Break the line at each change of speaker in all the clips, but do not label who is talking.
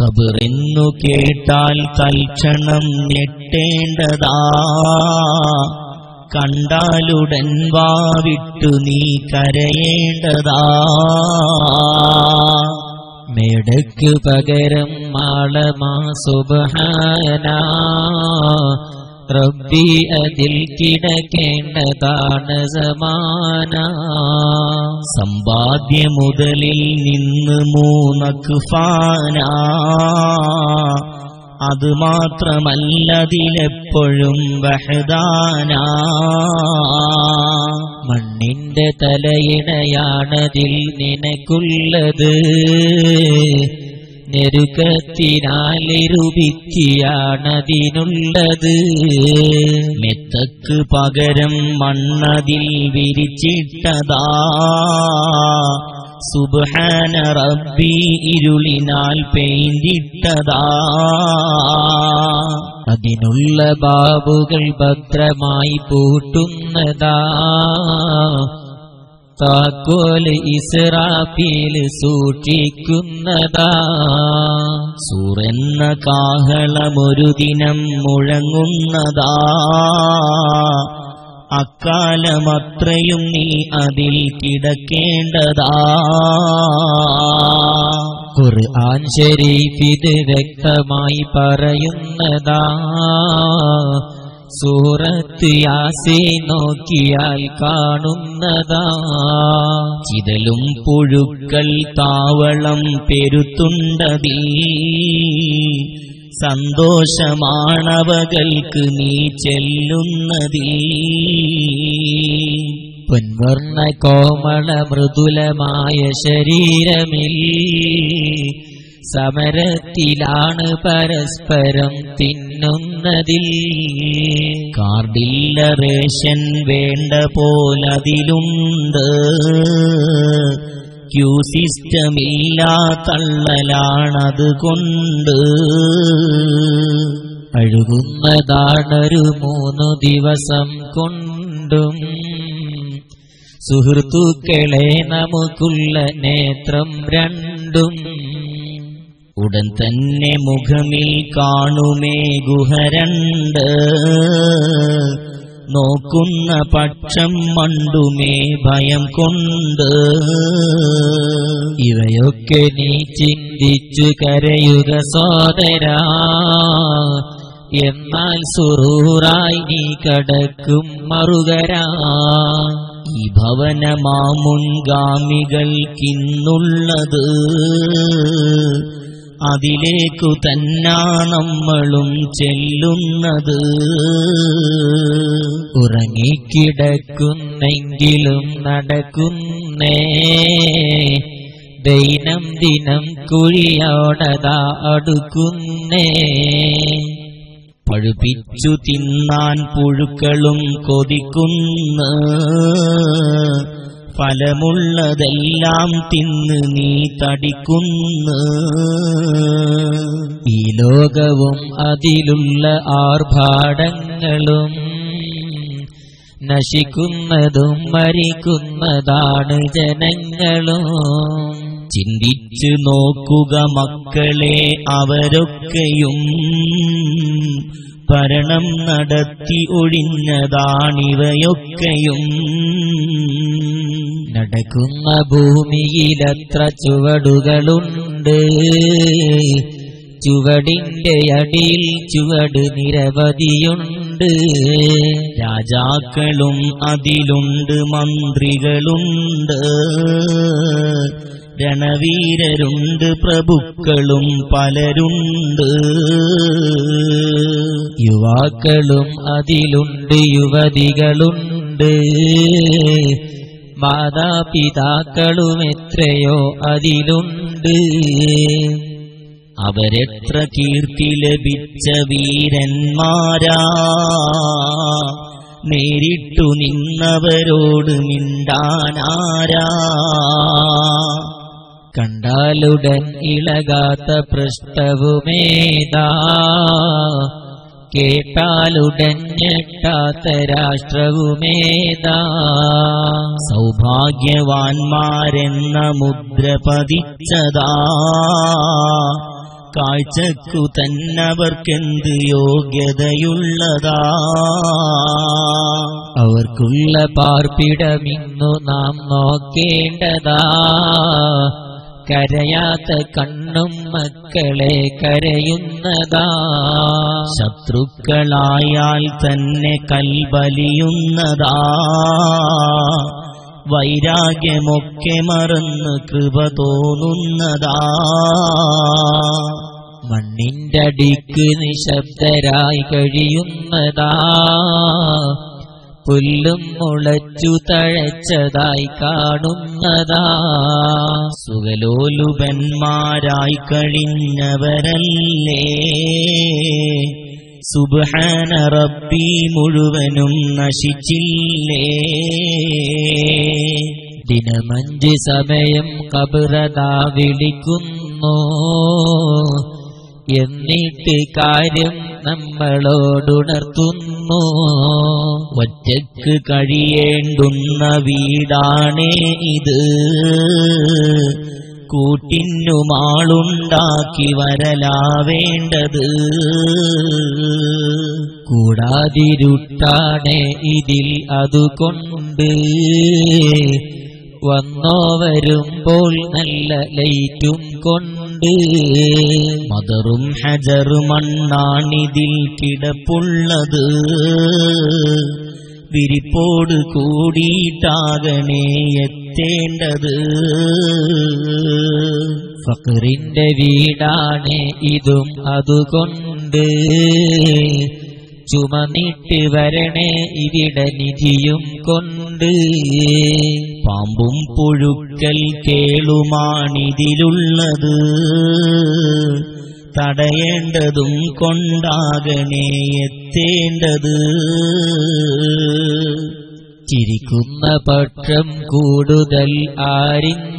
കബറെന്നു കേട്ടാൽ തൽക്ഷണം ഞെട്ടേണ്ടതാ. കണ്ടാലുടൻ വാവിട്ടു നീ കരയേണ്ടതാ.
മേടക്ക് പകരം മാളമാ സുബഹാന റബ്ബി അതിൽ കിടക്കേണ്ടതാണ് സമാന.
സമ്പാദ്യ മുതലിൽ നിന്ന് മൂന്നക്കുഫാന അത് മാത്രമല്ലതിലെപ്പോഴും വഹദാന.
മണ്ണിന്റെ തലയിണയാണതിൽ നിനക്കുള്ളത്. നെരുക്കത്തിനാലിരുപിച്ചിയാണതിനുള്ളത്
മെത്തക്ക് പകരം മണ്ണതിൽ വിരിച്ചിട്ടതാ. സുബ്ഹാന റബ്ബി ഇരുളിനാൽ പെയിന്റിട്ടതാ.
അതിനുള്ള ബാബുകൾ ഭദ്രമായി പൂട്ടുന്നതാ. താക്കോൽ ഇസ്രാഫീൽ സൂക്ഷിക്കുന്നതാ.
സൂറെന്ന കാഹളമൊരു ദിനം മുഴങ്ങുന്നതാ. അക്കാലമത്രയും നീ അതിൽ കിടക്കേണ്ടതാ.
ഖുർആൻ ശരീഫ് ഇത് വ്യക്തമായി പറയുന്നതാ. സൂറത്ത് യാസി നോക്കിയാൽ കാണുന്നതാ.
ചിതലും പുഴുക്കൾ താവളം പെരുത്തുണ്ടതിൽ സന്തോഷമാണവകൾക്ക് നീ ചെല്ലുന്നതിൽ
പൊൻവർണ കോമള മൃദുലമായ ശരീരമിൽ സമരത്തിലാണ് പരസ്പരം തിന്നുന്നതിൽ
കാർഡില്ല റേഷൻ വേണ്ട പോലതിലുണ്ട്. ക്യൂ സിസ്റ്റമില്ലാ തള്ളലാണത് കൊണ്ട്
അഴുകുന്നതാണൊരു മൂന്നു ദിവസം കൊണ്ടും. സുഹൃത്തുക്കളെ നമുക്കുള്ള നേത്രം രണ്ടും.
ഉടൻ തന്നെ മുഖമിൽ കാണുമേ ഗുഹരണ്ട്. നോക്കുന്ന പക്ഷം മണ്ടുമേ ഭയം കൊണ്ട്.
ഇവയൊക്കെ നീ ചിന്തിച്ചു കരയുക സോദരാ. എന്നാൽ സുറൂറായി നീ കടക്കും മറുകരാ.
ഈ ഭവനമാ മുൻഗാമികൾക്കിന്നുള്ളത്. അതിലേക്കു തന്നാ നമ്മളും ചെല്ലുന്നത്.
ഉറങ്ങിക്കിടക്കുന്നെങ്കിലും നടക്കുന്നേ. ദൈനം ദിനം കുഴിയോടതാ അടുക്കുന്നേ.
പഴുപ്പിച്ചു തിന്നാൻ പുഴുക്കളും കൊതിക്കുന്ന. ഫലമുള്ളതെല്ലാം തിന്ന് നീ തടിക്കുന്ന.
ഈ ലോകവും അതിലുള്ള ആർഭാടങ്ങളും നശിക്കുന്നതും മരിക്കുന്നതാണ് ജനങ്ങളും.
ചിന്തിച്ചു നോക്കുക മക്കളെ അവരൊക്കെയും ഭരണം നടത്തി ഒഴിഞ്ഞതാണിവയൊക്കെയും.
നടക്കുന്ന ഭൂമിയിലത്ര ചുവടുകളുണ്ട്. ചുവടിന്റെ അടിയിൽ ചുവട് നിരവധിയുണ്ട്.
രാജാക്കളും അതിലുണ്ട് മന്ത്രികളുണ്ട്. രണവീരരുണ്ട് പ്രഭുക്കളും പലരുണ്ട്.
യുവാക്കളും അതിലുണ്ട് യുവതികളുണ്ട്. മാതാപിതാക്കളും എത്രയോ അതിലുണ്ട്.
അവരെത്ര കീർത്തി ലഭിച്ച വീരന്മാരാ. നേരിട്ടു നിന്നവരോട് മിണ്ടാനാരാ.
കണ്ടാലുടൻ ഇളകാത്ത പൃഷ്ഠവുമേതാ കേട്ടാലുടൻ ഞെട്ടാത്ത രാഷ്ട്രവുമേതാ.
സൗഭാഗ്യവാന്മാരെന്ന മുദ്ര പതിച്ചതാ. കാഴ്ചക്കു തന്നവർക്കെന്ത് യോഗ്യതയുള്ളതാ.
അവർക്കുള്ള പാർപ്പിടമിന്നു നാം നോക്കേണ്ടതാ. കരയാത്ത കണ്ണും മക്കളെ കരയുന്നതാ.
ശത്രുക്കളായാൽ തന്നെ കൽബലിയുന്നതാ. വൈരാഗ്യമൊക്കെ മറന്ന് കൃപ തോന്നുന്നതാ.
മണ്ണിന്റെ അടിക്ക് നിശബ്ദരായി കഴിയുന്നതാ. പുല്ലും മുളച്ചു തഴച്ചതായി കാണുന്നതാ.
സുഖലോലുപന്മാരായി കഴിഞ്ഞവരല്ലേ. സുബ്ഹാന റബ്ബി മുഴുവനും നശിച്ചില്ലേ.
ദിനമഞ്ച് സമയം കബറതാ വിളിക്കുന്നു. എന്നിട്ട് കാര്യം നമ്മളോടുണർത്തുന്നു.
ഒറ്റയ്ക്ക് കഴിയേണ്ടുന്ന വീടാണേ ഇത്. കൂട്ടിനുമാളുണ്ടാക്കി വരലാവേണ്ടത്.
കൂടാതിരുട്ടാണേ ഇതിൽ അതുകൊണ്ട്. വന്നോ വരുമ്പോൾ നല്ല ലൈറ്റും കൊണ്ട്
മദറും ഹജറു മണ്ണാണിതിൽ കിടപ്പുള്ളത്. വിരിപ്പോട് കൂടിയിട്ടാകണേ എത്തേണ്ടത്.
ഫക്രിന്റെ വീടാണ് ഇതും അതുകൊണ്ട്. ചുമന്നിട്ട് വരണേ ഇവിടെ നിധിയും കൊണ്ട്.
പാമ്പും പുഴുക്കൽ കേളുമാണിതിലുള്ളത്. തടയേണ്ടതും കൊണ്ടാകണേ എത്തേണ്ടത്.
ചിരിക്കുന്ന പക്ഷം കൂടുതൽ ആരിന്ന്.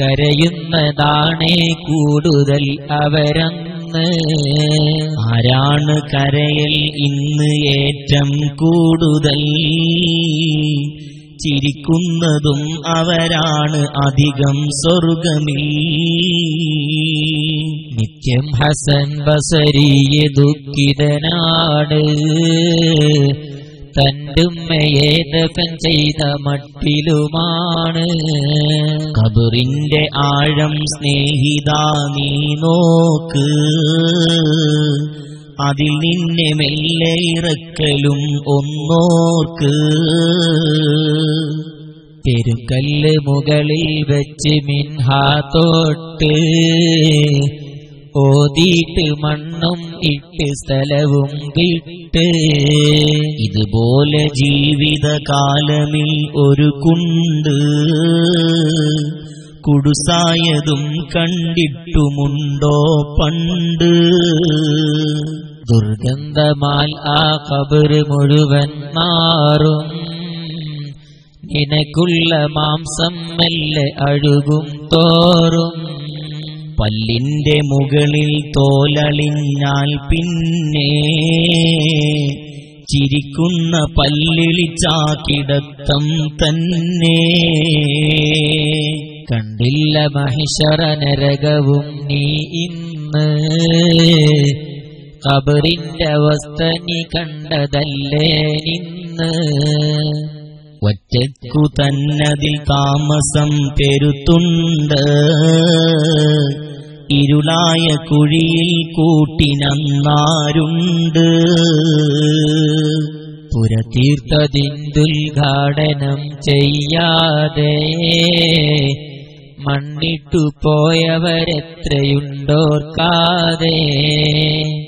കരയുന്നതാണേ കൂടുതൽ അവരന്ന്
ആരാണ് കരയിൽ ഇന്ന് ഏറ്റം കൂടുതൽ? ചിരിക്കുന്നതും അവരാണ് അധികം സ്വർഗമിൽ.
നിത്യം ഹസൻ ബസരിയ ദുഃഖിതനാട്. തന്റുമ്മയെ ചെയ്ത മട്ടിലുമാണ്.
കബറിന്റെ ആഴം സ്നേഹിതാ നീ നോക്ക്. അതിൽ നിന്നെ മെല്ലെ ഇറക്കലും ഒന്നോക്ക്
പെരുക്കല്ല് മുകളിൽ വെച്ച് മിൻഹാ തൊട്ട്. ഓതിയിട്ട് മണ്ണും ഇട്ട് സ്ഥലവും വിട്ട്.
ഇതുപോലെ ജീവിതകാലമിൽ ഒരു കുണ്ട് കുടുസായതും കണ്ടിട്ടുമുണ്ടോ പണ്ട്?
ദുർഗന്ധമാൽ ആ കബറ് മുഴുവൻ മാറും. നിനക്കുള്ള മാംസം മെല്ലെ അഴുകും തോറും.
പല്ലിന്റെ മുകളിൽ തോലളിഞ്ഞാൽ പിന്നെ ചിരിക്കുന്ന പല്ലിളിച്ചാക്കിടത്തം തന്നെ.
കണ്ടില്ല മഹിഷറ നരകവും നീ ഇന്ന്. കബറിന്റെ അവസ്ഥ നീ കണ്ടതല്ലേ നിന്ന്.
ഒറ്റക്കു തന്നതിൽ താമസം പെരുത്തുണ്ട്. ഇരുളായ കുഴിയിൽ കൂട്ടിനന്നാരുണ്ട്.
പുരതീർത്തതിന്തുൽഘാടനം ചെയ്യാതെ മണ്ണിട്ടു പോയവരെത്രയുണ്ടോർക്കാതെ.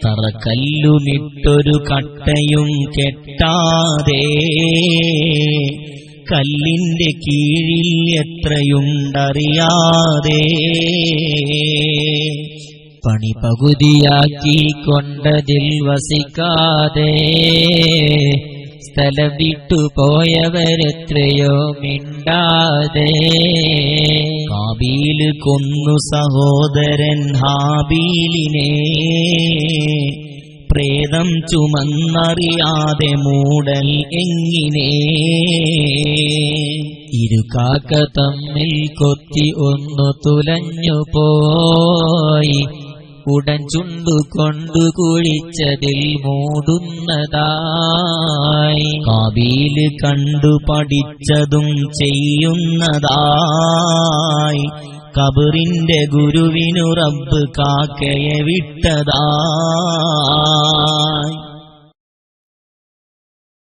തറക്കല്ലുമിട്ടൊരു കട്ടയും കെട്ടാതെ. കല്ലിന്റെ കീഴിൽ എത്രയുണ്ടറിയാതെ.
പണി പകുതിയാക്കി കൊണ്ടതിൽ വസിക്കാതെ. സ്ഥലം വിട്ടു പോയവരെത്രയോ മിണ്ടാതെ.
കാബീൽ കൊന്നു സഹോദരൻ ഹാബീലിനെ. പ്രേതം ചുമന്നറിയാതെ മൂടൽ എങ്ങിനെ.
ഇരു കാക്ക തമ്മിൽ കൊത്തി ഒന്നു തുലഞ്ഞു പോയി ഉടൻ ചുണ്ടു കൊണ്ടു കുഴിച്ചതിൽ മൂടുന്നതായി.
കാബീൽ കണ്ടു പഠിച്ചതും ചെയ്യുന്നതായി. കബറിന്റെ ഗുരുവിനു റബ്ബ് കാക്കയെ വിട്ടതായി.